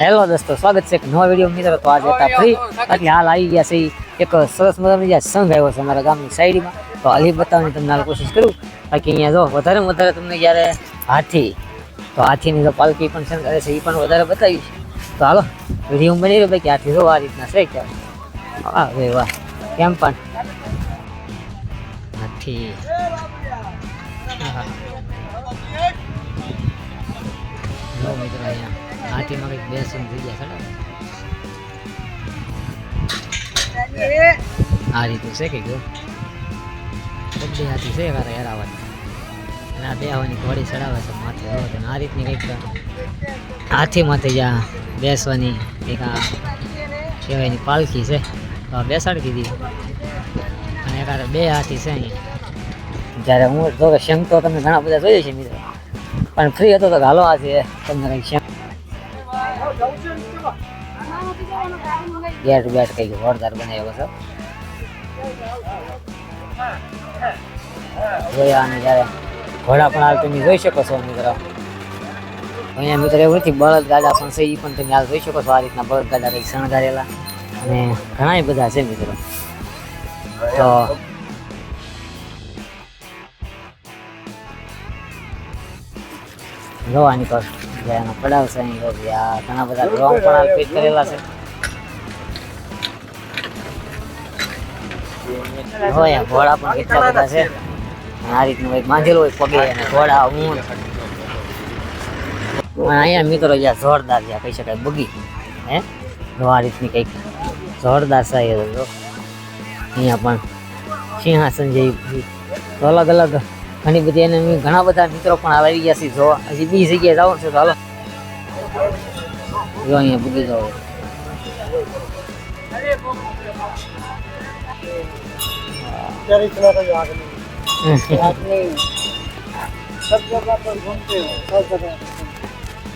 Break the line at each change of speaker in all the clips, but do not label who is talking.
Hello દોસ્તો સ્વાગત છે એક નવા વીડિયો મિત્રો તો આજે હતા ફ્રી એટલે હાલ આવી ગયા છે ઈ એક સરસ મજાનો જ્યાં સંઘ આવ્યો છે અમારા ગામની સાઈડમાં તો હાલી બતાવવાની તમને હાલ કોશિશ કરું બાકી અહીંયા જો વધારે વધારે તમને જ્યારે હાથી। તો હાથીની જો પાલકી પણ છે કરે છે એ પણ વધારે બતાવી છે. તો હાલો વીડિયો બની રહ્યો ભાઈ કે હાથી જો આ રીતના છે ક્યાં વાહ ભાઈ વાહ. કેમ પણ? હાથી. હા. જો મિત્રો અહીંયા. હાથીમાં કંઈક બેસન થઈ ગયા ખરા. આ રીતું છે કે જો બધી હાથી છે કારે હેરાવાની અને આ બે હવાની ઘોડી ચડાવે છે માથે જો અને આ રીતની કંઈક માથે જ્યાં બેસવાની કંઈક આ કહેવાયની પાલખી છે. બેસાડી દીધી. અને એકાદ બે હાથી છે અહીંયા. જ્યારે હું, તો કે શંખ તો તમે ઘણા બધા જોઈએ છે મિત્રો. પણ ફ્રી હતો તો હાલો આજે તમને કંઈક શંખ ગેટ બેટ કઈ વળદાર બનાવ્યો છે. જોયા અને જ્યારે ઘોડા પણ હાલ તમે જોઈ શકો છો, મિત્રો. અહીંયા મિત્રો એવું નથી બળદ ગાડા પણ છે એ પણ તમે હાલ જોઈ શકો છો, આ રીતના બળદ ગાડા કંઈક શણગારેલા. અને ઘણા બધા છે, મિત્રો. તો જોવાની જે એનો પડાવ છે ઘણા બધા ડ્રોન પણ ફિટ કરેલા છે. હોય ઘોડા પણ કેટલા બધા છે. આ રીતનું કંઈક બાંધેલું હોય પગે અને ઘોડા ઊંટ. અહીંયા મિત્રો જ્યાં જોરદાર જ્યાં કહી શકાય બગી હે? જો આ રીતની કંઈક જોરદાર છે જો. અહીંયા પણ સિંહાસન જેવી તો અલગ અલગ ઘણી બધી એને ઘણા બધા મિત્રો પણ હાલ આવી ગયા છે જોવા. હજી બીજી જગ્યાએ જવાનું છે તો હાલો. જો અહીંયા બગી જાઓ
ત્યારે इतना कोई आग नहीं आग नहीं सब जगह पर घूमते हो सब जगह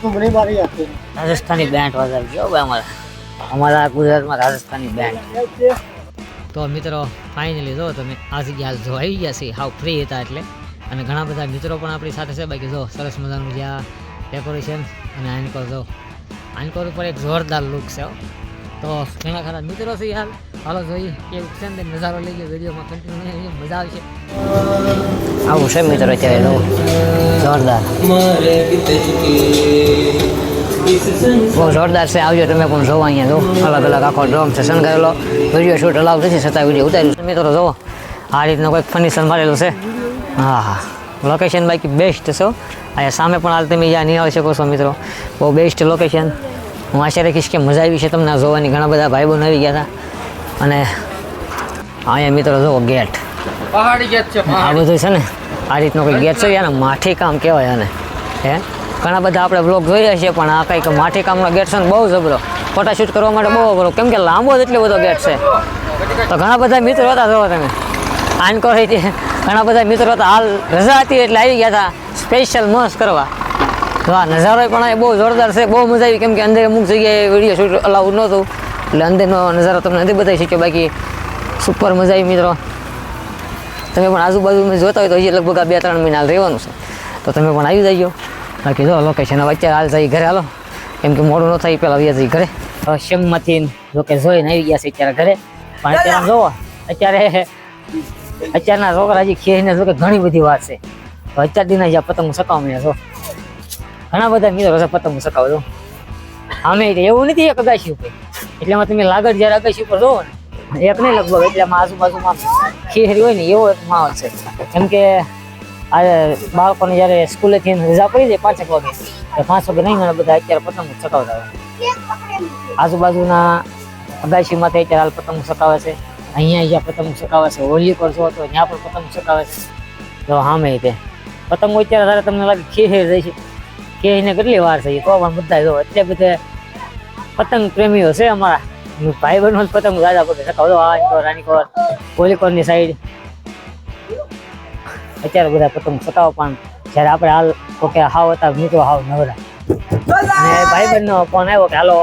घूमने मारी आते हैं
રાજસ્થાની બેન્ડ વગાડી ગયો ભાઈ અમારા અમારા ગુજરાતમાં રાજસ્થાની બેન્ડ તો મિત્રો ફાઇનલી જો તમે આ જગ્યા હાલ જો આવી ગયા છે હાવ ફ્રી હતા એટલે અને ઘણા બધા મિત્રો પણ આપણી સાથે છે બાકી જો સરસ મજાનું જ્યાં ડેકોરેશન અને આનકોર જો આનકોર ઉપર એક જોરદાર લુક છે હો. તો ઘણા ખરા મિત્રો છે યાર હાલો જોઈએ કેવું છે નજારો લઈ ગયો. વિડીયોમાં કન્ટિન્યુ મજા આવશે. આવું છે મિત્રો અત્યારે જોરદાર. બહુ જોરદાર છે. આવજો તમે પણ જોવા અહીંયા જો અલગ અલગ આખો ડ્રોમ છે. શણગારેલો. વીડિયો શૂટ અલાવ નથી છતાં વીડિયો ઉતાર્યું મિત્રો જોવો. આ રીતનો કોઈક ફર્નિચર મારેલું છે. હા હા. લોકેશન બાકી બેસ્ટ છો. અહીંયા સામે પણ હાલ તમે જ્યાં આવી શકો છો મિત્રો. બહુ બેસ્ટ લોકેશન હું આશા રાખીશ કે મજા આવી છે. તમને જોવાની ઘણા બધા ભાઈ બહેનો આવી ગયા હતા. અને અહીંયા મિત્રો જો ગેટ
પહાડી ગેટ છે
આ બધું છે ને આ રીતનો કોઈ ગેટ છે? યાને માઠી કામ કહેવાય આને. હે? ઘણા બધા આપણે બ્લોગ જોઈએ છીએ પણ આ કંઈક માઠી કામનો ગેટ છે ને બહુ જબરો. ફોટાશૂટ કરવા માટે બહુ અઘરો કેમ કે લાંબો જ એટલો બધો ગેટ છે. તો ઘણા બધા મિત્રો હતા જોવો તમે. આનકો હતી ઘણા બધા મિત્રો હતા. હાલ રજા હતી એટલે આવી ગયા હતા. સ્પેશિયલ મસ્ત કરવા. તો આ નજારો પણ એ બહુ જોરદાર છે બહુ મજા આવી. કેમ કે અંદર અમુક જગ્યાએ વીડિયો શૂટ અલાઉડ નહોતું. એટલે અંદરનો નજારો તમને નથી બતાવી શક્યો. બાકી સુપર મજા આવી મિત્રો. તમે પણ આજુબાજુમાં જોતા હોય તો હજી લગભગ આ બે ત્રણ મહિના હાલ રહેવાનું છે. તો તમે પણ આવી જજો. બાકી જો લોકેશન હવે અત્યારે હાલ જઈ ઘરે હાલો. કેમ કે મોડું ન થાય પહેલાં જઈ ઘરે. શમમાંથી લોકે જોઈને આવી ગયા છે અત્યારે ઘરે. પણ અત્યારે જોવો અત્યારે અત્યારના છોકરા હજી ખેઈને જો કે ઘણી બધી વાત છે. તો અત્યાર દિના જ્યાં પતંગ સકાવણી છો ઘણા બધા મિત્રો પતંગ સકાવો છો આમે એવું નથી કદાચ એટલેમાં તમે લાગડ જ્યારે અગાશી ઉપર જોવો ને, એક નહીં લગભગ, એટલેમાં આજુબાજુમાં ખીહરી હોય ને, એવો એક માહોલ છે. કેમ કે આ બાળકોને જ્યારે સ્કૂલેથી રજા પડી જાય પાંચેક વાગે, તો પાંચ વાગે નહીં ઘણા બધા અત્યારે પતંગ ચકાવતા હોય. આજુબાજુના અગાશીમાંથી અત્યારે હાલ પતંગ ચકાવે છે. અહીંયા જ્યાં પતંગ ચકાવે છે, હોલી છો તો ત્યાં પણ પતંગ ચકાવે છે. તો સામે તે પતંગો અત્યારે તારે તમને લાગે ખીહેર જાય છે ખીહીને કેટલી વાર થઈ તો પણ બધા જો, એટલે બધે પતંગ પ્રેમીઓ છે અમારા. ભાઈ બહેનો પતંગ દાદા પગે ચકાવતો આ કોર રાની કોર કોલીકોરની સાઈડ અત્યારે બધા પતંગ ચકાવો પણ જ્યારે આપણે હાલ તો કે હાવ હતા, મિત્રો હાવ નવરા. અને ભાઈ બહેનનો ફોન આવ્યો કે, હાલો,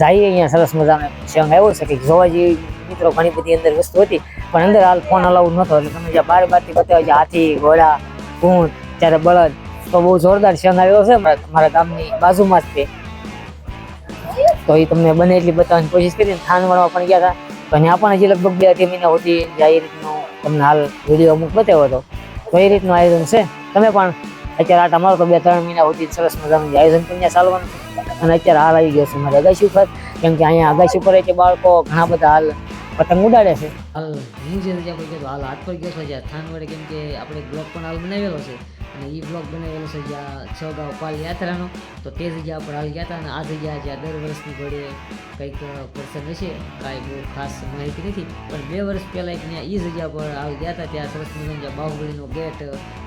જઈએ અહીંયા સરસ મજાનો સંગ આવ્યો છે કે જોવા જેવી મિત્રો ઘણી બધી અંદર વસ્તુ હતી, પણ અંદર હાલ ફોન અલાઉડ નહોતો. એટલે તમે જ્યાં બાર બારથી બતાવ્યો છે હાથી, ઘોડા ઊંટ ત્યારે બળદ, તો બહુ જોરદાર સંગ આવ્યો છે મારા ગામની બાજુમાં જ તે. તો એ તમને બને એટલી બતાવવાની કોશિશ કરી થાનવાડમાં પણ ગયા હતા તો અહીંયા પણ હજી લગભગ બે અઢી મહિના સુધી જે એ રીતનો તમને હાલ વીડિયો અમુક બતાવ્યો હતો. તો એ રીતનું આયોજન છે. તમે પણ અત્યારે આટા મારો તો બે ત્રણ મહિના સુધી સરસ મજાનું આયોજન તમને ચાલવાનું અને અત્યારે હાલ આવી ગયો છે મારે અગાશી ઉપર. કેમ કે અહીંયા અગાશી ઉપર કે બાળકો ઘણા બધા હાલ પતંગ ઉડાડે છે. હાલ હું જે જગ્યા પર ગયો હાલ હાટ પર ગયો છે. થાન વડે કેમ કે આપણે બ્લોક પણ હાલ બનાવેલો છે. અને એ બ્લોગ બનાવેલો છે જ્યાં છ ગાઉ પાલ યાત્રાનો તો તે જગ્યા પર હાલ ગયા હતા અને આ જગ્યા જ્યાં દર વર્ષની ઘડે કંઈક પ્રસંગ હશે, કાંઈ બહુ ખાસ માહિતી નથી, પણ બે વર્ષ પહેલાં એક ત્યાં એ જગ્યા પર હાલ ગયા હતા, ત્યાં સરસ મજાનો જ્યાં બાહુબલીનો ગેટ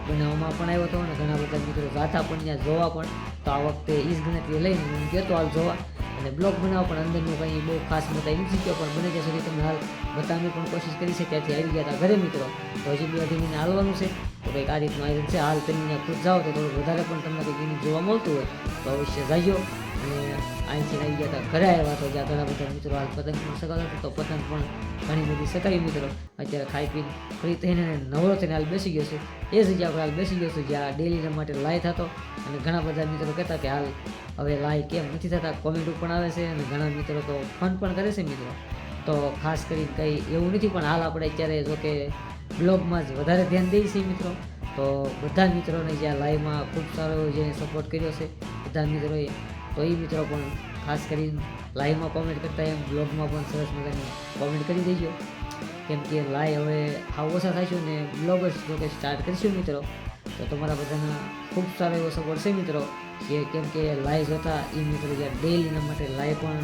બનાવવામાં પણ આવ્યો હતો અને ઘણા બધા મિત્રો ગાથા પણ ત્યાં જોવા પણ. તો આ વખતે એ જ ગણતરી લઈને હું ગયો હાલ જોવા. અને બ્લોગ બનાવો પણ અંદરનું કંઈ બહુ ખાસ બતાવી નથી ગયો પણ બને ત્યાં સુધી તમને હાલ બતાવવાની પણ કોશિશ કરી છે ત્યાંથી આવી ગયા હતા ઘરે મિત્રો. તો હજી બે અઢી હાલવાનું છે. કંઈક આ આયોજન છે. હાલ તમે ખુદ જાઓ તો થોડું વધારે પણ તમને કંઈક જોવા મળતું હોય તો અવશ્ય જાજો અને અહીંથી આવી ગયા હતા, ઘરે આવ્યા તો જ્યાં ઘણા બધા મિત્રો. હાલ પતંગ પણ હતા તો પતંગ પણ ઘણી બધી સકાવી મિત્રો. અત્યારે ખાઈ પી ફ્રી થઈને નવરો થઈને હાલ બેસી ગયો છે. એ જગ્યા પર હાલ બેસી ગયો છું જ્યાં ડેલીના માટે લાય થતો. અને ઘણા બધા મિત્રો કહેતા કે હાલ હવે લાય કેમ નથી થતા. કોમેન્ટ પણ આવે છે અને ઘણા મિત્રો તો ફન પણ કરે છે મિત્રો. તો ખાસ કરી કંઈ એવું નથી, પણ હાલ આપણે અત્યારે જો કે બ્લોગમાં જ વધારે ધ્યાન દઈએ છીએ મિત્રો. તો બધા મિત્રોને જ્યાં લાઈવમાં ખૂબ સારો જે સપોર્ટ કર્યો છે, બધા મિત્રોએ, તો એ મિત્રો પણ ખાસ કરીને લાઈવમાં કોમેન્ટ કરતા એમ, બ્લોગમાં પણ સરસ મજાની કોમેન્ટ કરી દેજો. કેમ કે લાઈવ હવે આ ઓછા થશું ને બ્લોગ જ જો કે સ્ટાર્ટ કરીશું મિત્રો. તો તમારા બધાના ખૂબ સારો એવો સપોર્ટ છે મિત્રો. કે કેમ કે લાઈવ જોતા એ મિત્રો જ્યાં ડેલીના માટે લાઈવ પણ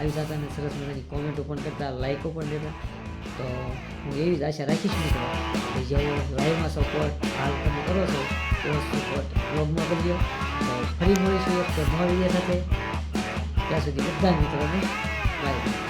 આવી જતા અને સરસ મજાની કોમેન્ટો પણ કરતા લાઈકો પણ દેતા. તો હું એવી જ આશા રાખીશ મિત્રો કે જેવો લાઈવમાં સપોર્ટ હાલ તમે કરો છો, એવો સપોર્ટ બ્લોગમાં કરજો. તો ફરી મળીશું એક નવા વીડિયો સાથે. ત્યાં સુધી બધા મિત્રોને લાઈવ